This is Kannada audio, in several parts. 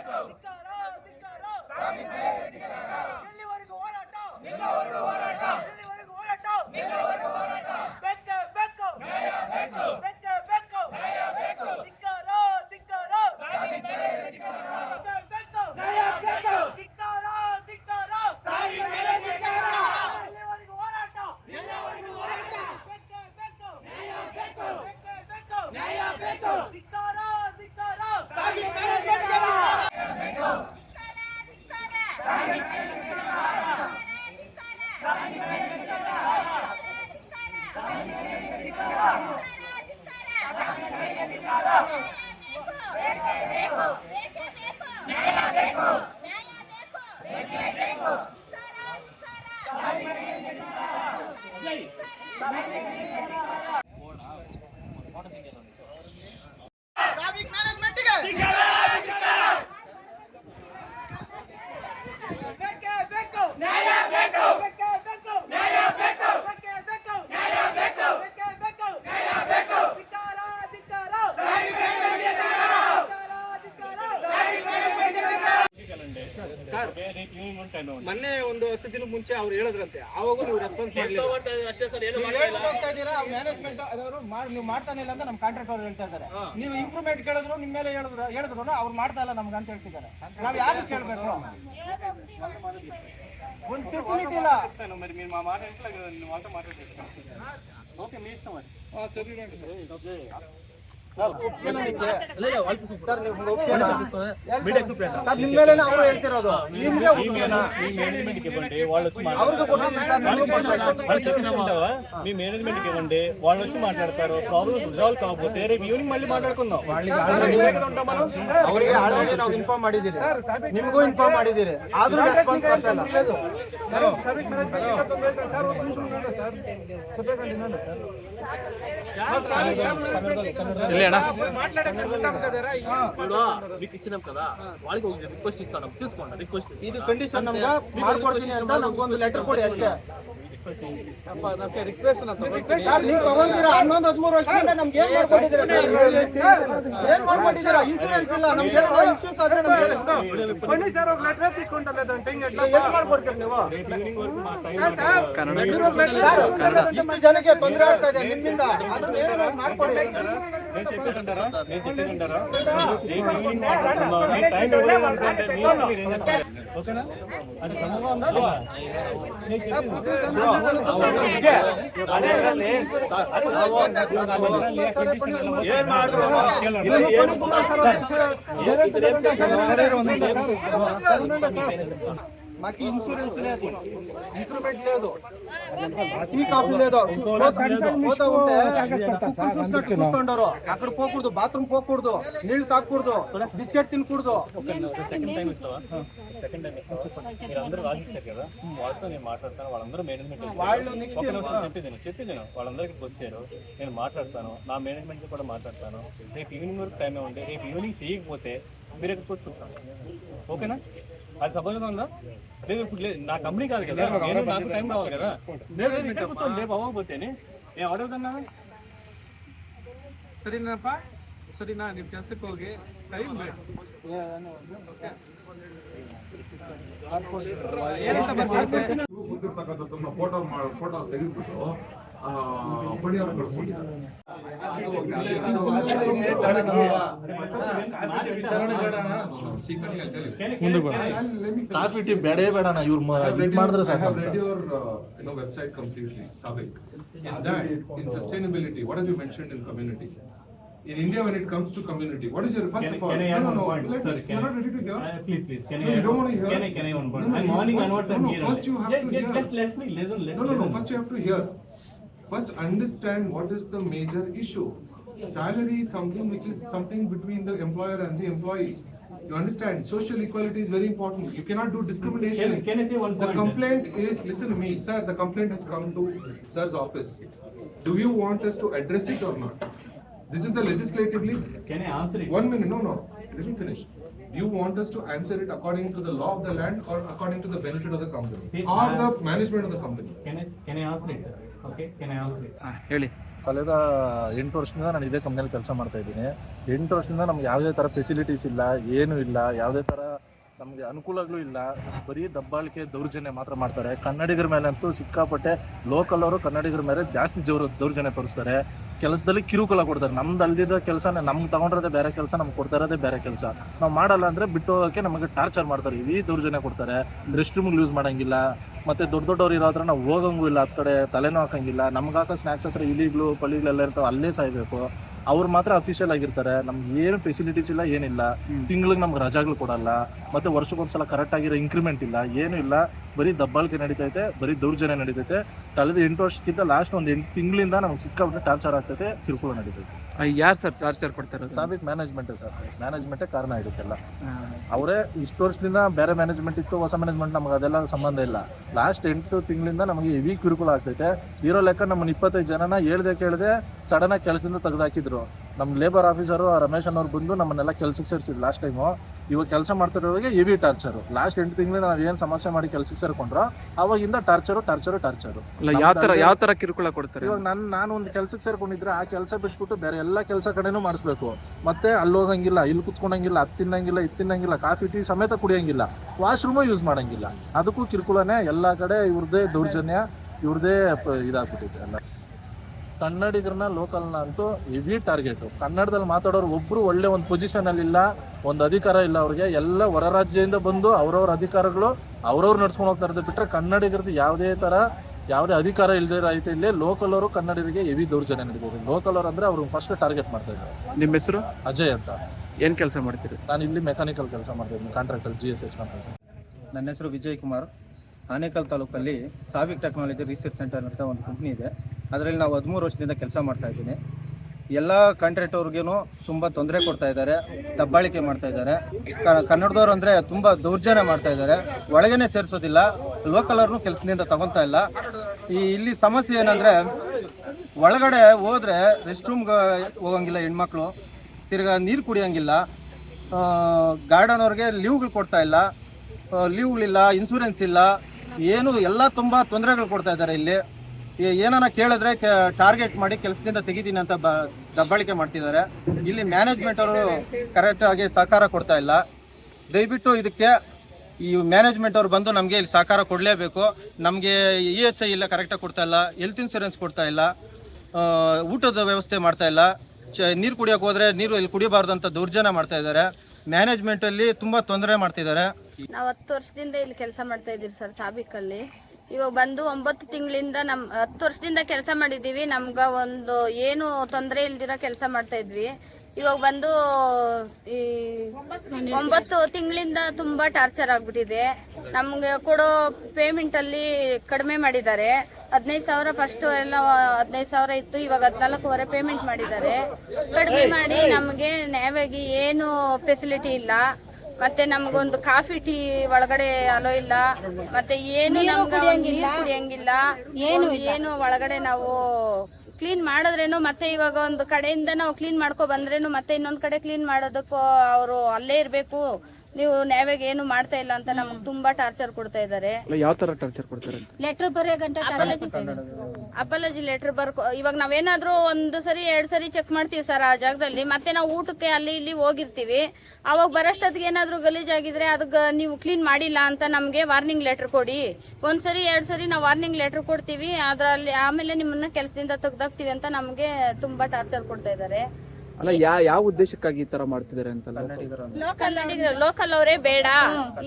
Echo. Wow. ಮುಂಚೆ ಅವ್ರು ಹೇಳಿದ್ರಂತೆ. ಅವಾಗ ನೀವು ರೆಸ್ಪಾನ್ಸ್ ಮ್ಯಾನೇಜ್ಮೆಂಟ್ ಅದವರು ನೀವು ಮಾಡ್ತಾನೆ ಇಲ್ಲ. ಅಂತ ನಮ್ಮ ಕಾಂಟ್ರಾಕ್ಟ್ ಅವ್ರು ಹೇಳ್ತಾ ಇದ್ದಾರೆ. ನೀವು ಇಂಪ್ರೂವ್ಮೆಂಟ್ ಕೇಳಿದ್ರು ನಿಮ್ಮ ಮೇಲೆ ಹೇಳಿದ್ರು ಹೇಳಿದ್ರು ಅವ್ರು ಮಾಡ್ತಾ ಇಲ್ಲ ನಮ್ಗೆ ಅಂತ ಹೇಳ್ತಿದ್ದಾರೆ. ನಾವ್ ಯಾರು ಕೇಳ್ಬೇಕು? ಒಂದು ಫೆಸಿಲಿಟಿ ಇಲ್ಲ. ನಿಮ್ಗೆ? ಸರ್ ನೀವು ಒಪ್ಪಿಗೆನಾ? ಸರ್ ನಿಮ್ಮ ಮೇಲೆ ಅವ್ರು ಹೇಳ್ತಿರೋದು ನಿಮ್ಗೆ ಒಪ್ಪಿಗೆನಾ? ಅವ್ರಿಗೂ కొట్టింది సార్ నిన్ను కొట్టాడు మీ మేనేజ్మెంట్ ఇవ్వండి వాళ్ళు వచ్చి మాట్లాడతారు ప్రాబ్లమ్స్ రిజాల్వ్ కాకపోతే రేపు ఈవినింగ్ మళ్ళీ మాట్లాడుకుందాం ಅವರಿಗೆ ಆಲ್ರೆಡಿ ನಾವು ಇನ್ಫಾರ್ಮ್ ಮಾಡಿದ್ದೀರಿ ನಿಮಗೂ ಇನ್ಫಾರ್ಮ್ ಮಾಡಿದ್ದೀರಿ ಆದ್ರೂ ರೆಸ್ಪಾನ್ಸ್ ಮಾಡ್ತಾ ಇಲ್ಲ ఇప్పుడు మీకు ఇచ్చినాం కదా వాళ్ళకి ఒక రిక్వెస్ట్ ఇస్తాను తీసుకోండి రిక్వెస్ట్ ಇದು ಕಂಡೀಷನ್ ನಮ್ಗೆ ಮಾಡ್ಕೊಡ್ತೀನಿ ಅಂತ ನಮ್ಗೊಂದು ಲೆಟರ್ ಕೊಡಿ ಅಷ್ಟೇ ಸರ್ ನೀವು ತಗೊಂತೀರಾ ಹನ್ನೊಂದು ಹದಿಮೂರು ವರ್ಷದಿಂದ ನಮ್ಗೆ ಏನ್ ಮಾಡ್ಕೊಂಡಿದ್ದೀರಾ ಸರ್? ಏನ್ ಮಾಡ್ಕೊಂಡಿದ್ದೀರಾ ಇನ್ಶೂರೆನ್ಸ್ ಇಲ್ಲ ನಮ್ಗೆ ಏನಾದ್ರು ಇಶ್ಯೂಸ್ ಆದ್ರೆ ನಮ್ಗೆ ಏನ್ ಮಾಡ್ಕೊಡ್ತೀರಿ ನೀವು ಸರ್, ಇಷ್ಟು ಜನಕ್ಕೆ ತೊಂದರೆ ಆಗ್ತಾ ಇದೆ ನಿಮ್ಮಿಂದ ಅದನ್ನ ಏನಾದ್ರು నేను చెప్పేదంటారా నేను చెప్పేదంటారా రేపు ఈవినింగ్ మాట్లాడుకుందాం నేను టైం ఇవ్వలేదనుకోండి మీరు మీరు ఏం చేస్తారు? ఓకేనా అది సందర్భం ఉందా లేదా? నేను చెప్పింది. మాకు ఇన్సూరెన్స్ లేదు. ఇన్స్ట్రుమెంట్ లేదు. టీ కాఫీ లేదు. పోతా ఉంటే చూసినట్టు చూస్తుండరు. అక్కడ పోకూడదు బాత్రూమ్ పోకూడదు నీళ్ళు తాకూడదు బిస్కెట్ తినకూడదు. వాళ్ళు చెప్పి నేను వాళ్ళందరికీ వచ్చారు. నేను మాట్లాడతాను. నా మేనేజ్మెంట్ కూడా మాట్లాడతాను. రేపు ఈవినింగ్ వరకు టైమే ఉంటే రేపు ఈవినింగ్ చేయకపోతే మీరు ఎక్కడ కూర్చుంటాను ఓకేనా? అది సపోజ్గా ఉందా లేదు ఇప్పుడు లేదు నా కంపెనీ కాదు కదా నేను నాకు టైం కావాలి కదా లేదు లేదు, ఇక్కడ కూర్చోండి రేపు అవ్వకపోతేనే నేను అడుగుతున్నా ಸರಿನಪ್ಪ ಸರಿನಾ ನೀವು ಕೆಲ್ಸಕ್ಕೆ ಹೋಗಿ ಟೈಮ್ ಬೇಕು ಬಂದಿರ್ತಕ್ಕಂಥದ್ದನ್ನ ಫೋಟೋ ಮಾಡಿ ಫೋಟೋ ತೆಗೆದ್ಬಿಟ್ಟು ಆ, ಪಡಿಯವ್ರು ಕಳ್ಸ್ಕೊಂಡಿದ್ದಾರೆ ಕಾಫಿ ಟೀ ಬೇಡೇ ಬೇಡಣ ಇವ್ರು ಇದು ಮಾಡಿದ್ರೆ I have ಸಾಕು read your uh, you know, website completely, Savik. In that, in sustainability, what have you mentioned in community? In India, when it comes to community, what is your, first Can I- of all, can I no, add no, one no, point? let- Sorry, can you're I- not ready to hear? Uh, please, please, can I No, you add don't one- want to hear? can I- can I one point? No, no, I'm you morning first- onwards no, I'm no, here first you only. have Just- to just- hear. just let me listen, let No, me no, no, listen. first you have to hear. First, understand what is the major issue. Salary is something which is something between the employer and the employee. You understand, social equality is very important. You cannot do discrimination. Can- can I say one point? The complaint is, listen to me, sir, the complaint has come to sir's office. Do you want us to address it or not? This is the legislatively, Can I answer it? one minute, no, no, let me finish. Do You want us to answer it according to the law of the land or according to the benefit of the company? See, Or the management of the company? Can I, can I answer it, ಹೇಳಿ. ಕಳೆದ ಎಂಟು ವರ್ಷದಿಂದ ನಾನು ಇದೇ ಕಂಪ್ನಿಯಲ್ಲಿ ಕೆಲಸ ಮಾಡ್ತಾ ಇದ್ದೀನಿ. ಎಂಟು ವರ್ಷದಿಂದ ನಮ್ಗೆ ಯಾವುದೇ ಥರ ಫೆಸಿಲಿಟೀಸ್ ಇಲ್ಲ ಏನೂ ಇಲ್ಲ ಯಾವುದೇ ಥರ ನಮಗೆ ಅನುಕೂಲಗಳು ಇಲ್ಲ. ಬರೀ ದಬ್ಬಾಳಿಕೆ ದೌರ್ಜನ್ಯ ಮಾತ್ರ ಮಾಡ್ತಾರೆ. ಕನ್ನಡಿಗರ ಮೇಲೆ ಅಂತೂ ಸಿಕ್ಕಾಪಟ್ಟೆ ಲೋಕಲ್ ಅವರು ಕನ್ನಡಿಗರ ಮೇಲೆ ಜಾಸ್ತಿ ಜೋರು ದೌರ್ಜನ್ಯ ತೋರಿಸ್ತಾರೆ. ಕೆಲಸದಲ್ಲಿ ಕಿರುಕುಳ ಕೊಡ್ತಾರೆ. ನಮ್ದು ಅಲ್ದಿದ್ದ ಕೆಲಸನೇ, ನಮ್ಗೆ ತಗೊಂಡಿರೋದೇ ಬೇರೆ ಕೆಲಸ, ನಮ್ಗೆ ಕೊಡ್ತಾ ಇರೋದೇ ಬೇರೆ ಕೆಲಸ. ನಾವು ಮಾಡಲ್ಲ ಅಂದರೆ ಬಿಟ್ಟು ಹೋಗೋಕ್ಕೆ ನಮಗೆ ಟಾರ್ಚರ್ ಮಾಡ್ತಾರೆ. ಇವಿ ದೌರ್ಜನ್ಯ ಕೊಡ್ತಾರೆ. ರೆಸ್ಟ್ ರೂಮ್ಗಳು ಯೂಸ್ ಮಾಡೋಂಗಿಲ್ಲ. ಮತ್ತು ದೊಡ್ಡ ದೊಡ್ಡವ್ರು ಇರೋ ಹತ್ರ ನಾವು ಹೋಗಂಗೂ ಇಲ್ಲ ಆ ಕಡೆ ತಲೆನೂ ಹಾಕೋಂಗಿಲ್ಲ. ನಮ್ಗೆ ಹಾಕೋ ಸ್ನ್ಯಾಕ್ಸ್ ಹತ್ರ ಇಲಿಗಳು ಪಳಿಗಳೆಲ್ಲ ಇರ್ತಾವೆ, ಅಲ್ಲೇ ಸಾಯ್ಬೇಕು. ಅವ್ರು ಮಾತ್ರ ಅಫಿಷಿಯಲ್ ಆಗಿರ್ತಾರೆ. ನಮ್ಗೆ ಏನು ಫೆಸಿಲಿಟೀಸ್ ಇಲ್ಲ ಏನಿಲ್ಲ. ತಿಂಗಳಿಗೆ ನಮ್ಗೆ ರಜಾಗಳು ಕೊಡಲ್ಲ. ಮತ್ತೆ ವರ್ಷಕ್ಕೊಂದ್ಸಲ ಕರೆಕ್ಟ್ ಆಗಿರೋ ಇಂಕ್ರಿಮೆಂಟ್ ಇಲ್ಲ ಏನು ಇಲ್ಲ. ಬರೀ ದಬ್ಬಾಳಿಕೆ ನಡೀತೈತೆ ಬರೀ ದೌರ್ಜನ್ಯ ನಡೀತೈತೆ. ಕಳೆದ ಎಂಟು ವರ್ಷಕ್ಕಿಂತ ಲಾಸ್ಟ್ ಒಂದು ಎಂಟು ತಿಂಗಳಿಂದ ನಮ್ಗೆ ಸಿಕ್ಕಾಬಿಟ್ಟು ಟಾರ್ಚರ್ ಆಗ್ತೈತೆ ಕಿರುಕುಳ ನಡೀತೈತೆ. ಯಾರು ಸರ್ ಚಾರ್ಜರ್ ಕೊಡ್ತಾರೆ ಮ್ಯಾನೇಜ್ಮೆಂಟ್ ಮ್ಯಾನೇಜ್ಮೆಂಟೇ ಸರ್ ಮ್ಯಾನೇಜ್ಮೆಂಟೇ ಕಾರಣ ಇದಕ್ಕೆಲ್ಲ. ಅವರೇ ಇಷ್ಟು ವರ್ಷದಿಂದ ಬೇರೆ ಮ್ಯಾನೇಜ್ಮೆಂಟ್ ಇತ್ತು ಹೊಸ ಮ್ಯಾನೇಜ್ಮೆಂಟ್ ನಮ್ಗೆ ಅದೆಲ್ಲ ಸಂಬಂಧ ಇಲ್ಲ. ಲಾಸ್ಟ್ ಎಂಟು ತಿಂಗಳಿಂದ ನಮಗೆ ಹೆವಿ ಕಿರುಕುಳ ಆಗ್ತೈತೆ. ಇರೋ ಲೆಕ್ಕ ನಮ್ಮನ್ನ ಇಪ್ಪತ್ತೈದು ಜನನ ಹೇಳ್ದೆ ಕೇಳದೆ ಸಡನ್ ಆಗಿ ಕೆಲಸದಿಂದ ತೆಗೆದಾಕಿದ್ರು. ನಮ್ಮ ಲೇಬರ್ ಆಫೀಸರು ರಮೇಶ್ ಅನ್ನೋರು ಬಂದು ನಮ್ಮನ್ನೆಲ್ಲ ಕೆಲ್ಸಕ್ಕೆ ಸೇರಿಸಿದ್ರು ಲಾಸ್ಟ್ ಟೈಮು ಇವಾಗ ಕೆಲಸ ಮಾಡ್ತಿರೋರಿಗೆ ಹೆವಿ ಟಾರ್ಚರು ಲಾಸ್ಟ್ ಎಂಟು ತಿಂಗಳು ನಾವು ಏನು ಸಮಸ್ಯೆ ಮಾಡಿ ಕೆಲ್ಸಕ್ಕೆ ಸೇರ್ಕೊಂಡ್ರೋ ಅವಾಗಿಂದ ಟಾರ್ಚರು ಟಾರ್ಚರು ಟಾರ್ಚರು ಇಲ್ಲ ಯಾವ ತರ ಯಾವ ತರ ಕಿರುಕುಳ ಕೊಡ್ತಾರೆ? ಇವಾಗ ನಾನು ನಾನು ಒಂದು ಕೆಲಸಕ್ಕೆ ಸೇರ್ಕೊಂಡಿದ್ರೆ ಆ ಕೆಲಸ ಬಿಟ್ಬಿಟ್ಟು ಬೇರೆ ಎಲ್ಲ ಕೆಲಸ ಕಡೆನೂ ಮಾಡಿಸ್ಬೇಕು. ಮತ್ತೆ ಅಲ್ಲಿ ಹೋಗಂಗಿಲ್ಲ ಇಲ್ಲಿ ಕುತ್ಕೊಳಂಗಿಲ್ಲ ಅದು ತಿನ್ನಂಗಿಲ್ಲ ಇದು ತಿನ್ನಂಗಿಲ್ಲ ಕಾಫಿ ಟೀ ಸಮೇತ ಕುಡಿಯಂಗಿಲ್ಲ. ವಾಶ್ರೂಮು ಯೂಸ್ ಮಾಡೋಂಗಿಲ್ಲ. ಅದಕ್ಕೂ ಕಿರುಕುಳನೇ ಎಲ್ಲ ಕಡೆ ಇವ್ರದ್ದೇ ದೌರ್ಜನ್ಯ ಇವ್ರದ್ದೇ ಇದಾಗ್ಬಿಟ್ಟಿದೆ ಎಲ್ಲ. ಕನ್ನಡಿಗರನ್ನ ಲೋಕಲ್ನ ಅಂತೂ ಹೆವಿ ಟಾರ್ಗೆಟು ಕನ್ನಡದಲ್ಲಿ ಮಾತಾಡೋರು ಒಬ್ಬರು ಒಳ್ಳೆ ಒಂದು ಪೊಸಿಷನಲ್ಲಿ ಇಲ್ಲ ಒಂದು ಅಧಿಕಾರ ಇಲ್ಲ ಅವ್ರಿಗೆ. ಎಲ್ಲ ಹೊರ ರಾಜ್ಯದಿಂದ ಬಂದು ಅವ್ರವ್ರ ಅಧಿಕಾರಗಳು ಅವ್ರವ್ರು ನಡ್ಸ್ಕೊಂಡು ಹೋಗ್ತಾ ಇರೋದು ಬಿಟ್ಟರೆ ಕನ್ನಡಿಗರದ್ದು ಯಾವುದೇ ಥರ ಯಾವುದೇ ಅಧಿಕಾರ ಇಲ್ಲದೆ ರೈತ ಇಲ್ಲಿ ಲೋಕಲ್ ಅವರು ಕನ್ನಡಿಗರಿಗೆ ಹೆವಿ ದೌರ್ಜನ್ಯ ನಡೀತದೆ. ಲೋಕಲ್ ಅವರು ಅಂದರೆ ಅವ್ರು ಫಸ್ಟ್ ಟಾರ್ಗೆಟ್ ಮಾಡ್ತಾ ಇದ್ದಾರೆ. ನಿಮ್ಮ ಹೆಸರು? ಅಜಯ್ ಅಂತ. ಏನು ಕೆಲಸ ಮಾಡ್ತೀರಿ? ನಾನು ಇಲ್ಲಿ ಮೆಕ್ಯಾನಿಕಲ್ ಕೆಲಸ ಮಾಡ್ತಿದ್ದೀನಿ ಕಾಂಟ್ರಾಕ್ಟರ್ ಕಾಂಟ್ರಾಕ್ಟಲ್ಲಿ ಜಿ ಎಸ್ ಎಚ್ ಕಂಪ್ನಿ ನನ್ನ ಹೆಸರು ವಿಜಯ್ ಕುಮಾರ್. ಆನೇಕಲ್ ತಾಲೂಕಲ್ಲಿ ಸಾವಿಕ್ ಟೆಕ್ನಾಲಜಿ ರಿಸರ್ಚ್ ಸೆಂಟರ್ ಅಂತ ಒಂದು ಕಂಪ್ನಿ ಇದೆ. ಅದರಲ್ಲಿ ನಾವು ಹದಿಮೂರು ವರ್ಷದಿಂದ ಕೆಲಸ ಮಾಡ್ತಾ ಇದ್ದೀನಿ. ಎಲ್ಲ ಕಾಂಟ್ರಾಕ್ಟರ್ಗೂ ತುಂಬ ತೊಂದರೆ ಕೊಡ್ತಾ ಇದ್ದಾರೆ, ದಬ್ಬಾಳಿಕೆ ಮಾಡ್ತಾ ಇದ್ದಾರೆ. ಕನ್ನಡದವ್ರು ಅಂದರೆ ತುಂಬ ದೌರ್ಜನ್ಯ ಮಾಡ್ತಾ ಇದ್ದಾರೆ. ಒಳಗೇನೆ ಸೇರಿಸೋದಿಲ್ಲ ಲೋಕಲ್ ಅವ್ರನ್ನೂ ಕೆಲಸದಿಂದ ತಗೊತಾ ಇಲ್ಲ. ಈ, ಇಲ್ಲಿ ಸಮಸ್ಯೆ ಏನಂದರೆ, ಒಳಗಡೆ ಹೋದರೆ ರೆಸ್ಟ್ ರೂಮ್ಗೆ ಹೋಗಂಗಿಲ್ಲ ಹೆಣ್ಮಕ್ಳು, ತಿರ್ಗಾ ನೀರು ಕುಡಿಯೋಂಗಿಲ್ಲ ಗಾರ್ಡನ್ ಅವ್ರಿಗೆ ಲೀವ್ಗಳು ಕೊಡ್ತಾ ಇಲ್ಲ ಲೀವ್ಗಳಿಲ್ಲ ಇನ್ಸೂರೆನ್ಸ್ ಇಲ್ಲ, ಏನು ಎಲ್ಲ ತುಂಬ ತೊಂದರೆಗಳು ಕೊಡ್ತಾ ಇದ್ದಾರೆ ಇಲ್ಲಿ. ಏನಾನ ಕೇಳಿದ್ರೆ ಟಾರ್ಗೆಟ್ ಮಾಡಿ ಕೆಲಸದಿಂದ ತೆಗಿತೀನಿ ಅಂತ ಬ ದಬ್ಬಾಳಿಕೆ ಮಾಡ್ತಿದ್ದಾರೆ. ಇಲ್ಲಿ ಮ್ಯಾನೇಜ್ಮೆಂಟ್ ಅವರು ಕರೆಕ್ಟಾಗಿ ಸಹಕಾರ ಕೊಡ್ತಾ ಇಲ್ಲ. ದಯವಿಟ್ಟು ಇದಕ್ಕೆ ಈ ಮ್ಯಾನೇಜ್ಮೆಂಟ್ ಅವ್ರು ಬಂದು ನಮಗೆ ಇಲ್ಲಿ ಸಹಕಾರ ಕೊಡಲೇಬೇಕು. ನಮಗೆ ಇ ಎಸ್ ಐ ಇಲ್ಲ ಕರೆಕ್ಟಾಗಿ ಕೊಡ್ತಾ ಇಲ್ಲ. ಹೆಲ್ತ್ ಇನ್ಸೂರೆನ್ಸ್ ಕೊಡ್ತಾ ಇಲ್ಲ. ಊಟದ ವ್ಯವಸ್ಥೆ ಮಾಡ್ತಾ ಇಲ್ಲ. ಚ, ನೀರು ಕುಡಿಯೋಕೆ ಹೋದರೆ ನೀರು ಇಲ್ಲಿ ಕುಡಿಬಾರ್ದು ಅಂತ ದೌರ್ಜನ್ಯ ಮಾಡ್ತಾ ಇದ್ದಾರೆ. ಮ್ಯಾನೇಜ್ಮೆಂಟಲ್ಲಿ ತುಂಬ ತೊಂದರೆ ಮಾಡ್ತಿದ್ದಾರೆ. ನಾವು ಹತ್ತು ವರ್ಷದಿಂದ ಇಲ್ಲಿ ಕೆಲಸ ಮಾಡ್ತಾ ಇದ್ದೀವಿ ಸರ್ ಸಾಬಿಕಲ್ಲಿ ಇವಾಗ ಬಂದು ಒಂಬತ್ತು ತಿಂಗಳಿಂದ ನಮ್, ಹತ್ತು ವರ್ಷದಿಂದ ಕೆಲಸ ಮಾಡಿದ್ದೀವಿ. ನಮ್ಗೆ ಒಂದು ಏನು ತೊಂದರೆ ಇಲ್ದಿರೋ ಕೆಲಸ ಮಾಡ್ತಾ ಇದ್ವಿ. ಇವಾಗ ಬಂದು ಈ ಒಂಬತ್ತು ತಿಂಗಳಿಂದ ತುಂಬಾ ಟಾರ್ಚರ್ ಆಗ್ಬಿಟ್ಟಿದೆ. ನಮ್ಗೆ ಕೊಡೋ ಪೇಮೆಂಟ್ ಅಲ್ಲಿ ಕಡಿಮೆ ಮಾಡಿದ್ದಾರೆ. ಹದಿನೈದು ಸಾವಿರ ಫಸ್ಟ್ ಎಲ್ಲ ಹದಿನೈದು ಸಾವಿರ ಇತ್ತು. ಇವಾಗ ಹದಿನಾಲ್ಕೂವರೆ ಪೇಮೆಂಟ್ ಮಾಡಿದ್ದಾರೆ. ಕಡಿಮೆ ಮಾಡಿ ನಮಗೆ ನ್ಯಾಯವಾಗಿ ಏನು ಫೆಸಿಲಿಟಿ ಇಲ್ಲ. ಮತ್ತೆ ನಮ್ಗೊಂದು ಕಾಫಿ ಟೀ ಒಳಗಡೆ ಅಲೋ ಇಲ್ಲ. ಮತ್ತೆ ಏನು ಕುಡಿಯಂಗಿಲ್ಲ. ಏನು ಏನು ಒಳಗಡೆ ನಾವು ಕ್ಲೀನ್ ಮಾಡಿದ್ರೇನು ಮತ್ತೆ ಇವಾಗ ಒಂದು ಕಡೆಯಿಂದ ನಾವು ಕ್ಲೀನ್ ಮಾಡ್ಕೊ ಬಂದ್ರೇನು ಮತ್ತೆ ಇನ್ನೊಂದ್ ಕಡೆ ಕ್ಲೀನ್ ಮಾಡೋದಕ್ಕೂ ಅವರು ಅಲ್ಲೇ ಇರ್ಬೇಕು. ನೀವು ನ್ಯಾಯವಾಗಿ ಏನು ಮಾಡ್ತಾ ಇಲ್ಲ ಅಂತ ನಮ್ಗೆ ತುಂಬಾ ಟಾರ್ಚರ್ ಕೊಡ್ತಾ ಇದ್ದಾರೆ ಯಾವ ತರ ಟಾರ್ಚರ್ ಕೊಡ್ತಾರೆ ಲೆಟರ್ ಬರೆಯೋ ಗಂಟೆ ಅಪಾಲಜಿ ಲೆಟರ್ ಬರ್ಕೊ ಇವಾಗ ನಾವೇನಾದ್ರೂ ಒಂದು ಸರಿ ಎರಡ್ ಸರಿ ಚೆಕ್ ಮಾಡ್ತೀವಿ ಸರ್ ಆ ಜಾಗದಲ್ಲಿ. ಮತ್ತೆ ನಾವು ಊಟಕ್ಕೆ ಅಲ್ಲಿ ಇಲ್ಲಿ ಹೋಗಿರ್ತೀವಿ. ಅವಾಗ ಬರೋಷ್ಟೊತ್ತಿಗೆ ಏನಾದ್ರೂ ಗಲೀಜಾಗಿದ್ರೆ ಅದಕ್ಕೆ ನೀವು ಕ್ಲೀನ್ ಮಾಡಿಲ್ಲ ಅಂತ ನಮ್ಗೆ ವಾರ್ನಿಂಗ್ ಲೆಟರ್ ಕೊಡಿ. ಒಂದ್ ಸರಿ ಎರಡ್ ಸರಿ ನಾವು ವಾರ್ನಿಂಗ್ ಲೆಟರ್ ಕೊಡ್ತೀವಿ. ಅದ್ರಲ್ಲಿ ಆಮೇಲೆ ನಿಮ್ಮನ್ನ ಕೆಲಸದಿಂದ ತೆಗ್ದಾಕ್ತಿವಿ ಅಂತ ನಮ್ಗೆ ತುಂಬಾ ಟಾರ್ಚರ್ ಕೊಡ್ತಾ ಇದ್ದಾರೆ ಅಲ್ಲ ಯಾ ಯಾವ ಉದ್ದೇಶಕ್ಕಾಗಿ ಈ ತರ ಮಾಡ್ತಿದ್ದಾರೆ ಅಂತ ಲೋಕಲ್? ಲೋಕಲ್ ಅವರೇ ಬೇಡ.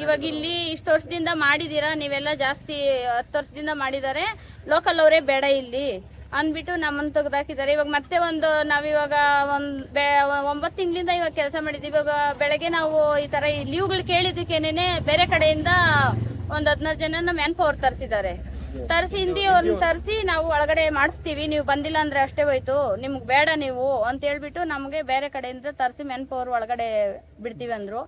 ಇವಾಗ ಇಲ್ಲಿ ಇಷ್ಟು ವರ್ಷದಿಂದ ಮಾಡಿದೀರಾ ನೀವೆಲ್ಲ ಜಾಸ್ತಿ ಹತ್ತು ವರ್ಷದಿಂದ ಮಾಡಿದ್ದಾರೆ ಲೋಕಲ್ ಅವರೇ ಬೇಡ ಇಲ್ಲಿ ಅಂದ್ಬಿಟ್ಟು ನಮ್ಮನ್ನ ತೆಗ್ದಾಕಿದ್ದಾರೆ. ಇವಾಗ ಮತ್ತೆ ಒಂದು ನಾವಿವಾಗ ಒಂದ್ ಬೆ ಒಂಬತ್ತು ತಿಂಗಳಿಂದ ಇವಾಗ ಕೆಲಸ ಮಾಡಿದ್ದೀವಿ. ಇವಾಗ ಬೆಳಗ್ಗೆ ನಾವು ಈ ತರ ಈ ಲೀವ್ಗಳು ಕೇಳಿದ್ದಕ್ಕೇನೆ ಬೇರೆ ಕಡೆಯಿಂದ ಒಂದ್ ಹದಿನಾರು ಜನನ ಮ್ಯಾನ್ ಪವರ್ ತರಿಸಿದ್ದಾರೆ. ತರಿಸಿ ಹಿಂದಿಯವ್ರನ್ನ ತರಿಸಿ ನಾವು ಒಳಗಡೆ ಮಾಡಿಸ್ತೀವಿ. ನೀವು ಬಂದಿಲ್ಲ ಅಂದ್ರೆ ಅಷ್ಟೇ ಹೋಯ್ತು. ನಿಮ್ಗೆ ಬೇಡ ನೀವು ಅಂತ ಹೇಳ್ಬಿಟ್ಟು ನಮಗೆ ಬೇರೆ ಕಡೆಯಿಂದ ತರಿಸಿ ಮೆನ್ ಪವರ್ ಒಳಗಡೆ ಬಿಡ್ತೀವಿ ಅಂದ್ರು.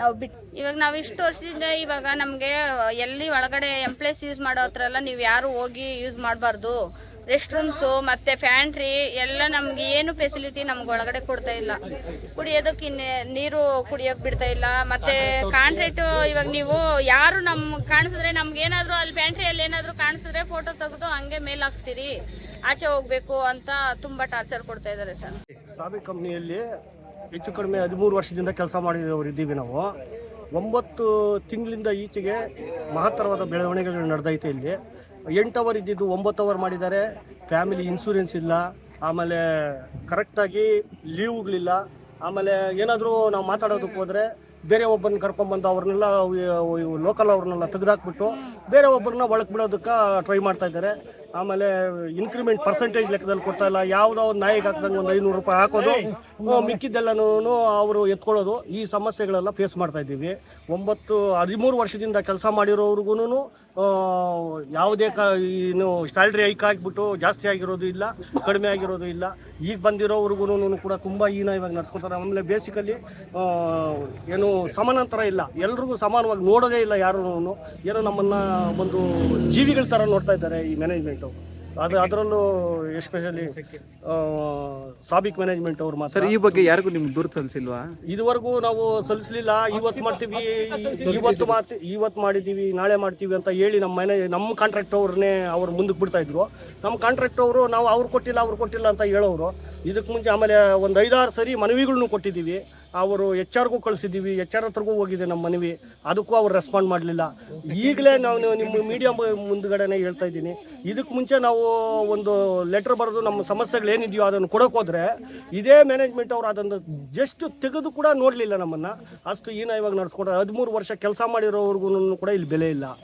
ನಾವು ಬಿಟ್ ಇವಾಗ ನಾವು ಇಷ್ಟು ವರ್ಷದಿಂದ ಇವಾಗ ನಮಗೆ ಎಲ್ಲಿ ಒಳಗಡೆ ಎಂಪ್ಲಾಯ್ಸ್ ಯೂಸ್ ಮಾಡೋ ಹತ್ರ ಎಲ್ಲ ನೀವು ಯಾರು ಹೋಗಿ ಯೂಸ್ ಮಾಡಬಾರ್ದು. ರೆಸ್ಟ್ ರೂಮ್ಸು ಮತ್ತೆ ಫ್ಯಾಂಟ್ರಿ ಎಲ್ಲ ನಮ್ಗೆ ಏನು ಫೆಸಿಲಿಟಿ ನಮ್ಗೆ ಒಳಗಡೆ ಕೊಡ್ತಾ ಇಲ್ಲ. ಕುಡಿಯೋದಕ್ಕೆ ನೀರು ಕುಡಿಯೋಕ್ ಬಿಡ್ತಾ ಇಲ್ಲ. ಮತ್ತೆ ಕಾಂಟ್ರಾಕ್ಟ್ ಇವಾಗ ನೀವು ಯಾರು ನಮ್ ಕಾಣಿಸಿದ್ರೆ ನಮ್ಗೆ ಏನಾದ್ರು ಅಲ್ಲಿ ಫ್ಯಾಂಟ್ರಿಯಲ್ಲಿ ಏನಾದ್ರು ಕಾಣಿಸಿದ್ರೆ ಫೋಟೋ ತೆಗೆದು ಹಂಗೆ ಮೇಲ್ ಹಾಕ್ತೀರಿ ಆಚೆ ಹೋಗ್ಬೇಕು ಅಂತ ತುಂಬಾ ಟಾರ್ಚರ್ ಕೊಡ್ತಾ ಇದ್ದಾರೆ ಸರ್. ಸಾಬಿ ಕಂಪ್ನಿಯಲ್ಲಿ ಹೆಚ್ಚು ಕಡಿಮೆ ಹದಿಮೂರು ವರ್ಷದಿಂದ ಕೆಲಸ ಮಾಡಿದವರು ಇದ್ದೀವಿ ನಾವು. ಒಂಬತ್ತು ತಿಂಗಳಿಂದ ಈಚೆಗೆ ಮಹತ್ತರವಾದ ಬೆಳವಣಿಗೆಗಳು ನಡೆದೈತೆ ಇಲ್ಲಿ. ಎಂಟು ಅವರ್ ಇದ್ದಿದ್ದು ಒಂಬತ್ತು ಅವರ್ ಮಾಡಿದ್ದಾರೆ. ಫ್ಯಾಮಿಲಿ ಇನ್ಸೂರೆನ್ಸ್ ಇಲ್ಲ. ಆಮೇಲೆ ಕರೆಕ್ಟಾಗಿ ಲೀವ್ಗಳಿಲ್ಲ ಆಮೇಲೆ ಏನಾದರೂ ನಾವು ಮಾತಾಡೋದಕ್ಕೆ ಹೋದರೆ ಬೇರೆ ಒಬ್ಬರನ್ನ ಕರ್ಕೊಂಡ್ಬಂದು ಅವ್ರನ್ನೆಲ್ಲ ಲೋಕಲ್ ಅವ್ರನ್ನೆಲ್ಲ ತೆಗೆದಾಕ್ಬಿಟ್ಟು ಬೇರೆ ಒಬ್ಬರನ್ನ ಒಳಗೆ ಬಿಡೋದಕ್ಕೆ ಟ್ರೈ ಮಾಡ್ತಾ ಇದ್ದಾರೆ. ಆಮೇಲೆ ಇನ್ಕ್ರಿಮೆಂಟ್ ಪರ್ಸೆಂಟೇಜ್ ಲೆಕ್ಕದಲ್ಲಿ ಕೊಡ್ತಾ ಇಲ್ಲ. ಯಾವುದೋ ಒಂದು ನಾಯಿಗೆ ಹಾಕ್ದಂಗೆ ಒಂದು ಐನೂರು ರೂಪಾಯಿ ಹಾಕೋದು ಮಿಕ್ಕಿದ್ದೆಲ್ಲನೂ ಅವರು ಎತ್ಕೊಳ್ಳೋದು. ಈ ಸಮಸ್ಯೆಗಳೆಲ್ಲ ಫೇಸ್ ಮಾಡ್ತಾ ಇದ್ದೀವಿ. ಒಂಬತ್ತು, ಹದಿಮೂರು ವರ್ಷದಿಂದ ಕೆಲಸ ಮಾಡಿರೋರ್ಗು ಯಾವುದೇ ಕ ಏನು ಸ್ಯಾಲ್ರಿ ಹೈಕ್ ಆಗಿಬಿಟ್ಟು ಜಾಸ್ತಿ ಆಗಿರೋದು ಇಲ್ಲ, ಕಡಿಮೆ ಆಗಿರೋದು ಇಲ್ಲ. ಈಗ ಬಂದಿರೋವ್ರಿಗೂ ಕೂಡ ತುಂಬ ಈನ ಇವಾಗ ನಡ್ಸ್ಕೊತಾರೆ. ಆಮೇಲೆ ಬೇಸಿಕಲಿ ಏನು ಸಮಾನಾಂತರ ಇಲ್ಲ. ಎಲ್ರಿಗೂ ಸಮಾನವಾಗಿ ನೋಡೋದೇ ಇಲ್ಲ ಯಾರೂ ಏನೋ ನಮ್ಮನ್ನು ಒಂದು ಜೀವಿಗಳ ಥರ ನೋಡ್ತಾ ಇದ್ದಾರೆ ಈ ಮ್ಯಾನೇಜ್ಮೆಂಟು ಅದು ಅದರಲ್ಲೂ ಎಸ್ಪೆಷಲಿ ಸಾಬಿಕ್ ಮ್ಯಾನೇಜ್ಮೆಂಟ್ ಅವ್ರು ಮಾತ್ರ. ಸರ್ ಈ ಬಗ್ಗೆ ಯಾರಿಗೂ ನಿಮ್ಗೆ ದೂರ ಸಲ್ಲಿಸಿಲ್ವಾ ಇದುವರೆಗೂ ನಾವು ಸಲ್ಲಿಸಲಿಲ್ಲ. ಇವತ್ತು ಮಾಡ್ತೀವಿ ಇವತ್ತು ಮಾತು ಇವತ್ತು ಮಾಡಿದ್ದೀವಿ ನಾಳೆ ಮಾಡ್ತೀವಿ ಅಂತ ಹೇಳಿ ನಮ್ಮ ಮ್ಯಾನೇಜ್ ನಮ್ಮ ಕಾಂಟ್ರಾಕ್ಟ್ ಅವ್ರನ್ನೇ ಅವ್ರು ಮುಂದಕ್ಕೆ ಬಿಡ್ತಾ ಇದ್ರು. ನಮ್ಮ ಕಾಂಟ್ರಾಕ್ಟ್ ಅವರು ನಾವು ಅವ್ರು ಕೊಟ್ಟಿಲ್ಲ ಅವ್ರು ಕೊಟ್ಟಿಲ್ಲ ಅಂತ ಹೇಳೋರು. ಇದಕ್ಕೆ ಮುಂಚೆ ಆಮೇಲೆ ಒಂದು ಐದಾರು ಸರಿ ಮನವಿಗಳನ್ನು ಕೊಟ್ಟಿದ್ದೀವಿ. ಅವರು ಎಚ್ ಆರ್ಗೂ ಕಳಿಸಿದ್ದೀವಿ ಎಚ್ ಆರ್ ಹತ್ರಗೂ ಹೋಗಿದೆ ನಮ್ಮ ಮನವಿ. ಅದಕ್ಕೂ ಅವ್ರು ರೆಸ್ಪಾಂಡ್ ಮಾಡಲಿಲ್ಲ. ಈಗಲೇ ನಾವು ನಿಮ್ಮ ಮೀಡಿಯಾ ಮುಂದ್ಗಡೆನೇ ಹೇಳ್ತಾ ಇದ್ದೀನಿ. ಇದಕ್ಕೆ ಮುಂಚೆ ನಾವು ಒಂದು ಲೆಟ್ರ್ ಬರೆದು ನಮ್ಮ ಸಮಸ್ಯೆಗಳು ಏನಿದೆಯೋ ಅದನ್ನು ಹೋದರೆ ಇದೇ ಮ್ಯಾನೇಜ್ಮೆಂಟ್ ಅವರು ಅದನ್ನು ಜಸ್ಟ್ ತೆಗೆದು ಕೂಡ ನೋಡಲಿಲ್ಲ ನಮ್ಮನ್ನು. ಅಷ್ಟು ಏನೋ ಇವಾಗ ನಡ್ಸ್ಕೊಡ್ತಾರೆ ಹದಿಮೂರು ವರ್ಷ ಕೆಲಸ ಮಾಡಿರೋವ್ರಿಗೂ ಕೂಡ ಇಲ್ಲಿ ಬೆಲೆ ಇಲ್ಲ.